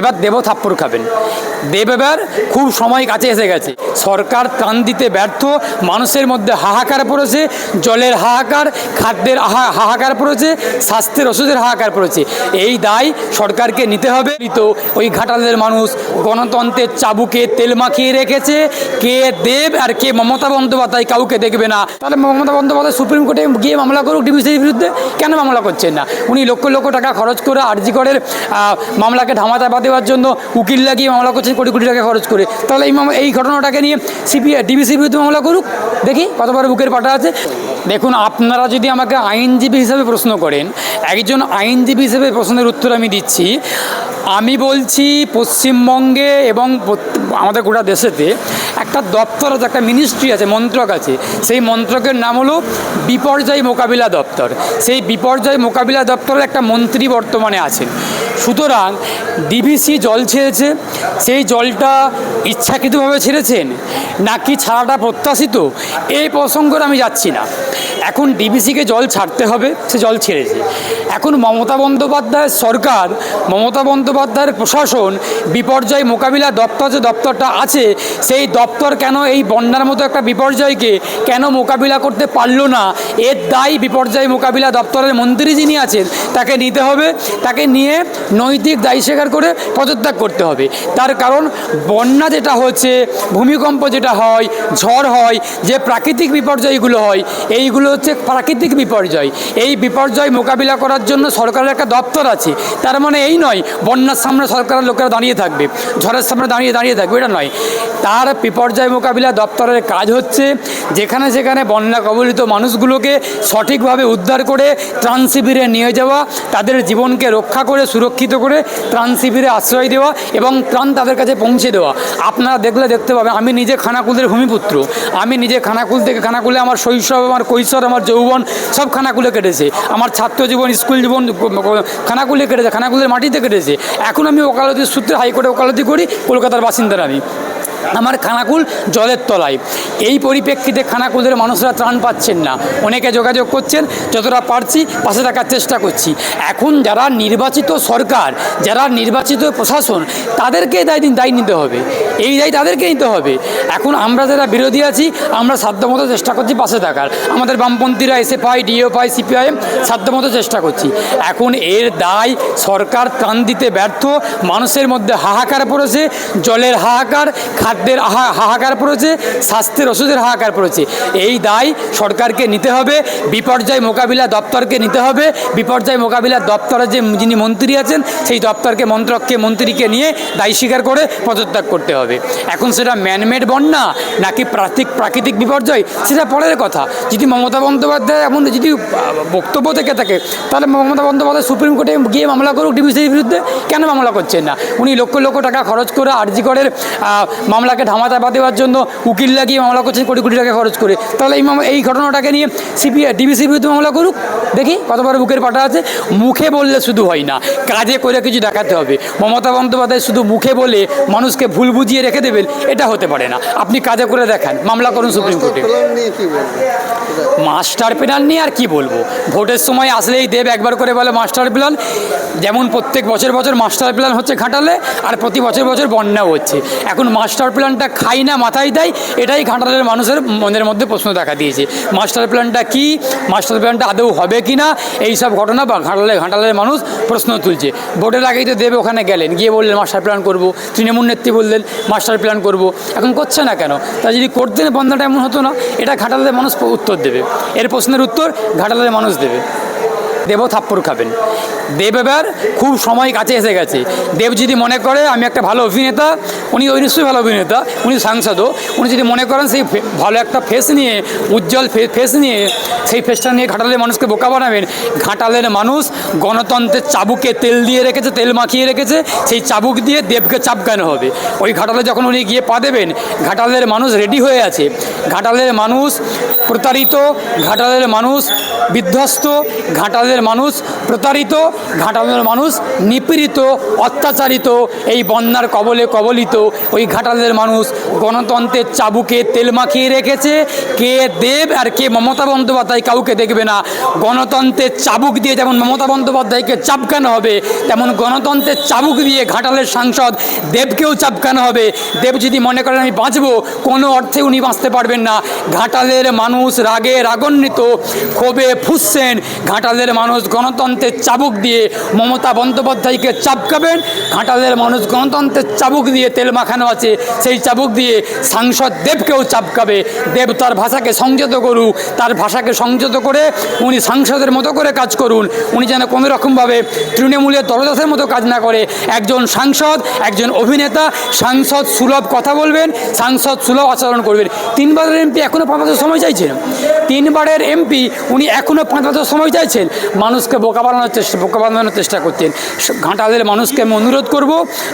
এবার দেব থাপ্পড় খাবেন। দেব এবার খুব সময় কাছে এসে গেছে। সরকার ত্রাণ দিতে ব্যর্থ, মানুষের মধ্যে হাহাকার পড়েছে, জলের হাহাকার, খাদ্যের হাহাকার পড়েছে, স্বাস্থ্যের ওষুধের হাহাকার পড়েছে। এই দায় সরকারকে নিতে হবে। তো ওই ঘাটালের মানুষ গণতন্ত্রের চাবুকে তেল মাখিয়ে রেখেছে। কে দেব আর কে মমতা বন্দ্যোপাধ্যায় কাউকে দেখবে না। তাহলে মমতা বন্দ্যোপাধ্যায় সুপ্রিম কোর্টে গিয়ে মামলা করুক ডিবিসির বিরুদ্ধে? কেন মামলা করছেন না? উনি লক্ষ লক্ষ টাকা খরচ করে আরজি করের মামলাকে ধামাচাপা দেওয়ার জন্য উকিল লাগিয়ে মামলা করছেন কোটি কোটি টাকা খরচ করে। তাহলে এই এই ঘটনাটাকে নিয়ে সিপিআই ডিবিসির বিরুদ্ধে মামলা করুক। দেখি কতবার বুকের পাটা আছে। দেখুন, আপনারা যদি আমাকে আইনজীবী হিসাবে প্রশ্ন করেন, একজন আইনজীবী হিসেবে প্রশ্নের উত্তর আমি দিচ্ছি। আমি বলছি পশ্চিমবঙ্গে এবং আমাদের গোটা দেশেতে একটা দপ্তর আছে, একটা মিনিস্ট্রি আছে, মন্ত্রক আছে। সেই মন্ত্রকের নাম হলো বিপর্যয় মোকাবিলা দপ্তর। সেই বিপর্যয় মোকাবিলা দপ্তরের একটা মন্ত্রী বর্তমানে আছেন। সুতরাং ডিভিসি জল ছেড়েছে, সেই জলটা ইচ্ছাকৃতভাবে ছেড়েছেন, নাকি ছাড়াটা প্রত্যাশিত? এই প্রসঙ্গে আমি যাচ্ছি না। এখন ডিবিসিকে জল ছাড়তে হবে, সে জল ছেড়েছে। এখন মমতা বন্দ্যোপাধ্যায়ের সরকার, মমতা বন্দ্যোপাধ্যায়ের প্রশাসন বিপর্যয় মোকাবিলা দপ্তর যে দপ্তরটা আছে, সেই দপ্তর কেন এই বন্যার মতো একটা বিপর্যয়কে কেন মোকাবিলা করতে পারল না? এর দায় বিপর্যয় মোকাবিলা দপ্তরের মন্ত্রী যিনি আছেন, তাকে নিতে হবে, তাকে নিয়ে নৈতিক দায়ী স্বীকার করে পদত্যাগ করতে হবে। তার কারণ, বন্যা যেটা হচ্ছে, ভূমিকম্প যেটা হয়, ঝড় হয়, যে প্রাকৃতিক বিপর্যয়গুলো হয়, এইগুলো হচ্ছে প্রাকৃতিক বিপর্যয়। এই বিপর্যয় মোকাবিলা করার জন্য সরকারের একটা দপ্তর আছে। তার মানে এই নয়, বন্যার সামনে সরকারের লোকেরা দাঁড়িয়ে থাকবে, ঝড়ের সামনে দাঁড়িয়ে দাঁড়িয়ে থাকবে, এটা নয়। তার বিপর্যয় মোকাবিলা দপ্তরের কাজ হচ্ছে যেখানে যেখানে বন্যা কবলিত মানুষগুলোকে সঠিকভাবে উদ্ধার করে ত্রাণ শিবিরে নিয়ে যাওয়া, তাদের জীবনকে রক্ষা করে, সুরক্ষিত করে ত্রাণ শিবিরে আশ্রয় দেওয়া এবং ত্রাণ তাদের কাছে পৌঁছে দেওয়া। আপনারা দেখলে দেখতে পাবেন, আমি নিজে খানাকুলের ভূমিপুত্র। আমি নিজে খানাকুল থেকে, খানাকুলে আমার শৈশব, আমার কৈশোর আমার যৌবন সব খানাকুলে কেটেছে। আমার ছাত্র জীবন, স্কুল জীবন, খানাকুলে কেটেছে, খানাকুলের মাটিতে কেটেছে। এখন আমি ওকালতি সূত্রে হাইকোর্টে ওকালতি করি, কলকাতার বাসিন্দার আমি। আমার খানাকুল জলের তলায়। এই পরিপ্রেক্ষিতে খানাকুলের মানুষরা ত্রাণ পাচ্ছেন না। অনেকে যোগাযোগ করছেন, যতটা পারছি পাশে থাকার চেষ্টা করছি। এখন যারা নির্বাচিত সরকার, যারা নির্বাচিত প্রশাসন, তাদেরকে দায় দায় নিতে হবে। এই দায় তাদেরকে নিতে হবে। এখন আমরা যারা বিরোধী আছি, আমরা সাধ্যমতো চেষ্টা করছি পাশে থাকার। আমাদের বামপন্থীরা এসএফআই ডিএফআই সিপিআইএম, সাধ্যমতো চেষ্টা করছি। এখন এর দায় সরকার ত্রাণ দিতে ব্যর্থ, মানুষের মধ্যে হাহাকার পড়েছে, জলের হাহাকার খাদ্যের হাহাকার পড়েছে স্বাস্থ্যের ওষুধের হাহাকার পড়েছে। এই দায় সরকারকে নিতে হবে, বিপর্যয় মোকাবিলা দপ্তরকে নিতে হবে। বিপর্যয় মোকাবিলা দপ্তরের যে যিনি মন্ত্রী আছেন, সেই দপ্তরকে মন্ত্রককে, মন্ত্রীকে নিয়ে দায়ী স্বীকার করে পদত্যাগ করতে হবে। এখন সেটা ম্যানমেড বন্যা, নাকি প্রাকৃতিক প্রাকৃতিক বিপর্যয়? সেটা পরের কথা। যদি মমতা বন্দ্যোপাধ্যায় এমন যদি বক্তব্য থেকে থাকে, তাহলে মমতা বন্দ্যোপাধ্যায় সুপ্রিম কোর্টে গিয়ে মামলা করুক ডিবিসির বিরুদ্ধে। কেন মামলা করছেন না? উনি লক্ষ লক্ষ টাকা খরচ করে আরজি করের মামলাকে ধামাচাপা দেওয়ার জন্য উকিল লাগিয়ে মামলা করছেন কোটি কোটি টাকা খরচ করে। তাহলে এই এই ঘটনাটাকে নিয়ে সিপিআই ডিবিসির বিরুদ্ধে মামলা করুক। দেখি কতবার বুকের পাটা আছে। মুখে বললে শুধু হয় না, কাজে করে কিছু দেখাতে হবে। মমতা বন্দ্যোপাধ্যায় শুধু মুখে বলে মানুষকে ভুল বুঝিয়ে রেখে দেবেন, এটা হতে পারে না। আপনি কাজে করে দেখান, মামলা করুন সুপ্রিম কোর্টে। মাস্টার প্ল্যান নিয়ে আর কি বলব? ভোটের সময় আসলেই দেব একবার করে বলে মাস্টার প্ল্যান। যেমন প্রত্যেক বছর বছর মাস্টার প্ল্যান হচ্ছে ঘাটালে আর প্রতি বছর বছর বন্যাও হচ্ছে। এখন মাস্টার প্ল্যানটা খাই না, মাথায় দেয়, এটাই ঘাটালের মানুষের মনের মধ্যে প্রশ্ন দেখা দিয়েছে। মাস্টার প্ল্যানটা কি? মাস্টার প্ল্যানটা আদৌ হবে কি না? এইসব ঘটনা বা ঘাটালে, ঘাটালের মানুষ প্রশ্ন তুলছে। ভোটের আগেই তো দেব ওখানে গেলেন, গিয়ে বললেন মাস্টার প্ল্যান করব। তৃণমূল নেত্রী বললেন মাস্টার প্ল্যান করব। এখন করছে না কেন? তা যদি করতেন বন্ধাটা এমন হতো না, এটা ঘাটালের মানুষ উত্তর দেবে। এর প্রশ্নের উত্তর ঘাটালের মানুষ দেবে। দেব থাপ্পড় খাবেন। দেব এবার খুব সময় কাছে এসে গেছে। দেব যদি মনে করে, আমি একটা ভালো অভিনেতা, উনি ওই নিশ্চয়ই ভালো অভিনেতা, উনি সাংসদও, উনি যদি মনে করেন সেই ভালো একটা ফেস নিয়ে, উজ্জ্বল ফেস নিয়ে, সেই ফেসটা নিয়ে ঘাটালের মানুষকে বোকা বানাবেন। ঘাটালের মানুষ গণতন্ত্রের চাবুকে তেল দিয়ে রেখেছে, তেল মাখিয়ে রেখেছে, সেই চাবুক দিয়ে দেবকে চাপকানো হবে? ওই ঘাটালে যখন উনি গিয়ে পা দেবেন, ঘাটালের মানুষ রেডি হয়ে আছে। ঘাটালের মানুষ প্রতারিত, ঘাটালের মানুষ বিধ্বস্ত, ঘাটালের মানুষ প্রতারিত ঘাটালের মানুষ নিপীড়িত, অত্যাচারিত, এই বন্যার কবলে কবলিত, ওই ঘাটালের মানুষ গণতন্ত্রের চাবুকে তেল মাখিয়ে রেখেছে। কে দেব আর কে মমতা বন্দ্যোপাধ্যায় কাউকে দেখবে না। গণতন্ত্রের চাবুক দিয়ে যেমন মমতা বন্দ্যোপাধ্যায়কে চাপকানো হবে, তেমন গণতন্ত্রের চাবুক দিয়ে ঘাটালের সাংসদ দেবকেও চাপকানো হবে। দেব যদি মনে করেন, আমি বাঁচবো কোনো অর্থে উনি বাঁচতে পারবেন না। ঘাটালের মানুষ রাগে রাগান্বিত, ক্ষোভে ফুসছেন। ঘাটালের মানুষ গণতন্ত্রের চাবুক দিয়ে মমতা বন্দ্যোপাধ্যায়কে চাপকাবেন, ঘাটালের মানুষ গণতন্ত্রের চাবুক দিয়ে তেল মাখানো আছে, সেই চাবুক দিয়ে সাংসদ দেবকেও চাপকাবে। দেব তার ভাষাকে সংযত করুক, তার ভাষাকে সংযত করে উনি সাংসদের মতো করে কাজ করুন, উনি যেন কোনো রকমভাবে তৃণমূলের দলদাসের মতো কাজ না করে। একজন সাংসদ, একজন অভিনেতা, সাংসদ সুলভ কথা বলবেন, সাংসদ সুলভ আচরণ করবেন। তিনবারের এমপি এখনও পাঁচ বছর সময় চাইছেন। তিনবারের এমপি, উনি এখনও পাঁচ বছর সময় চাইছেন। মানুষকে বোকা বানানোর চেষ্টা বোকা বানানোর চেষ্টা করছেন। ঘাটালের মানুষকে আমি অনুরোধ করব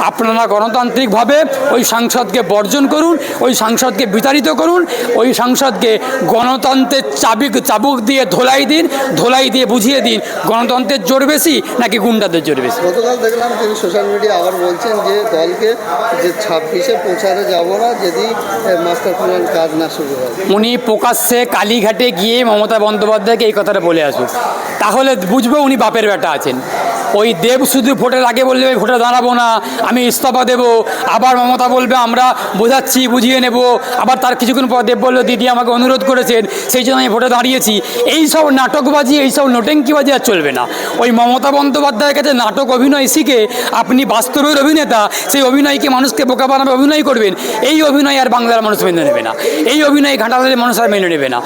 আপনারা গণতান্ত্রিকভাবে ওই সাংসদকে বর্জন করুন ওই সাংসদকে বিতাড়িত করুন ওই সাংসদকে গণতন্ত্রের চাবিক চাবুক দিয়ে ধোলাই দিন ধোলাই দিয়ে বুঝিয়ে দিন গণতন্ত্রের জোর বেশি নাকি গুন্ডাদের জোর বেশি? গতকাল দেখলাম তিনি সোশ্যাল মিডিয়া আবার বলছেন যে দলকে যে ছাব্বিশে প্রচারে যাব না যদি মাস্টার প্ল্যান কাজ না শুরু হয়। উনি প্রকাশ্যে কালীঘাটে গিয়ে মমতা বন্দ্যোপাধ্যায়কে এই কথাটা বলে আসুন তাহলে বুঝব উনি বাপের বেটা আছেন ওই দেব শুধু ভোটের আগে বললে আমি ভোটে দাঁড়াবো না, আমি ইস্তফা দেবো। আবার মমতা বলবে, আমরা বোঝাচ্ছি, বুঝিয়ে নেব। আবার তার কিছুক্ষণ পর দেব বলল, দিদি আমাকে অনুরোধ করেছেন, সেই জন্য আমি ভোটে দাঁড়িয়েছি। এই সব নাটকবাজি, এই সব নোটেঙ্কিবাজি আর চলবে না। ওই মমতা বন্দ্যোপাধ্যায়ের কাছে নাটক অভিনয় শিখে আপনি বাস্তবের অভিনেতা, সেই অভিনয়কে মানুষকে বোকা বানাবে, অভিনয় করবেন। এই অভিনয় আর বাংলার মানুষ মেনে নেবে না। এই অভিনয় ঘাটালের মানুষ আর মেনে নেবে না।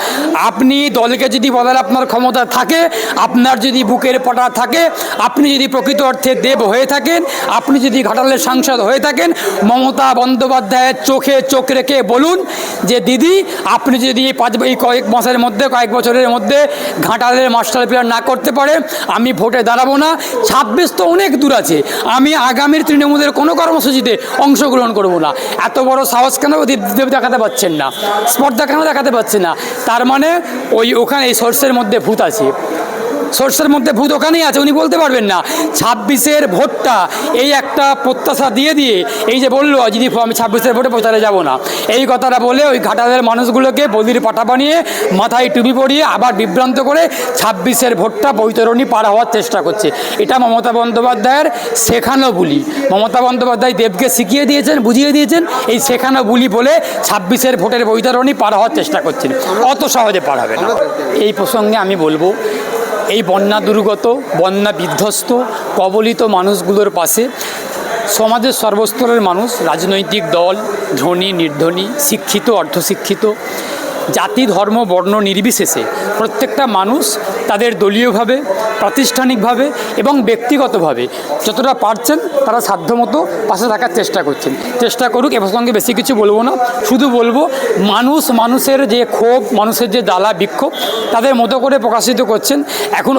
আপনি দলকে যদি বলার আপনার ক্ষমতা থাকে, আপনার যদি বুকের পটা থাকে, আপনি যদি প্রকৃত অর্থে দেব হয়ে থাকেন, আপনি যদি ঘাটালের সাংসদ হয়ে থাকেন, মমতা বন্দ্যোপাধ্যায়ের চোখে চোখ রেখে বলুন যে, দিদি, আপনি যদি পাঁচ এই কয়েক মাসের মধ্যে, কয়েক বছরের মধ্যে ঘাটালের মাস্টার প্লেয়ার না করতে পারে আমি ভোটে দাঁড়াবো না। ছাব্বিশ তো অনেক দূর আছে। আমি আগামীর তৃণমূলের কোনো কর্মসূচিতে অংশগ্রহণ করব না। এত বড় সাহস কেন দেব দেখাতে পাচ্ছেন না? স্পর্ধা কেন দেখাতে পাচ্ছেন না? তার মানে ওই ওখানে এই সোর্সের মধ্যে ভূত আছে। সোর্সের মধ্যে ভূত ওখানেই আছে, উনি বলতে পারবেন না। ছাব্বিশের ভোটটা এই একটা প্রত্যাশা দিয়ে দিয়ে এই যে বলল যদি আমি ছাব্বিশের ভোটে প্রচারে যাব না। এই কথাটা বলে ওই ঘাটালের মানুষগুলোকে বলির পাঠা বানিয়ে মাথায় টুপি পরিয়ে আবার বিভ্রান্ত করে ছাব্বিশের ভোটটা বৈতরণী পার হওয়ার চেষ্টা করছে। এটা মমতা বন্দ্যোপাধ্যায়ের শেখানো বুলি। মমতা বন্দ্যোপাধ্যায় দেবকে শিখিয়ে দিয়েছেন, বুঝিয়ে দিয়েছেন, এই শেখানো বুলি বলে ছাব্বিশের ভোটের বৈতরণী পার হওয়ার চেষ্টা করছেন। অত সহজে পার হবে না। এই প্রসঙ্গে আমি বলব এই বন্যা দুর্গত, বন্যা বিধ্বস্ত, কবলিত মানুষগুলোর পাশে সমাজের সর্বস্তরের মানুষ, রাজনৈতিক দল, ধনী, নির্ধনী, শিক্ষিত, অর্ধশিক্ষিত জাতি, ধর্ম, বর্ণ নির্বিশেষে প্রত্যেকটা মানুষ তাদের দলীয়ভাবে, প্রাতিষ্ঠানিকভাবে এবং ব্যক্তিগতভাবে যতটা পারছেন তারা সাধ্যমতো পাশে থাকার চেষ্টা করছেন। চেষ্টা করুক, এ প্রসঙ্গে বেশি কিছু বলব না। শুধু বলব, মানুষ মানুষের যে ক্ষোভ, মানুষের যে দালা বিক্ষোভ তাদের মতো করে প্রকাশিত করছেন। এখন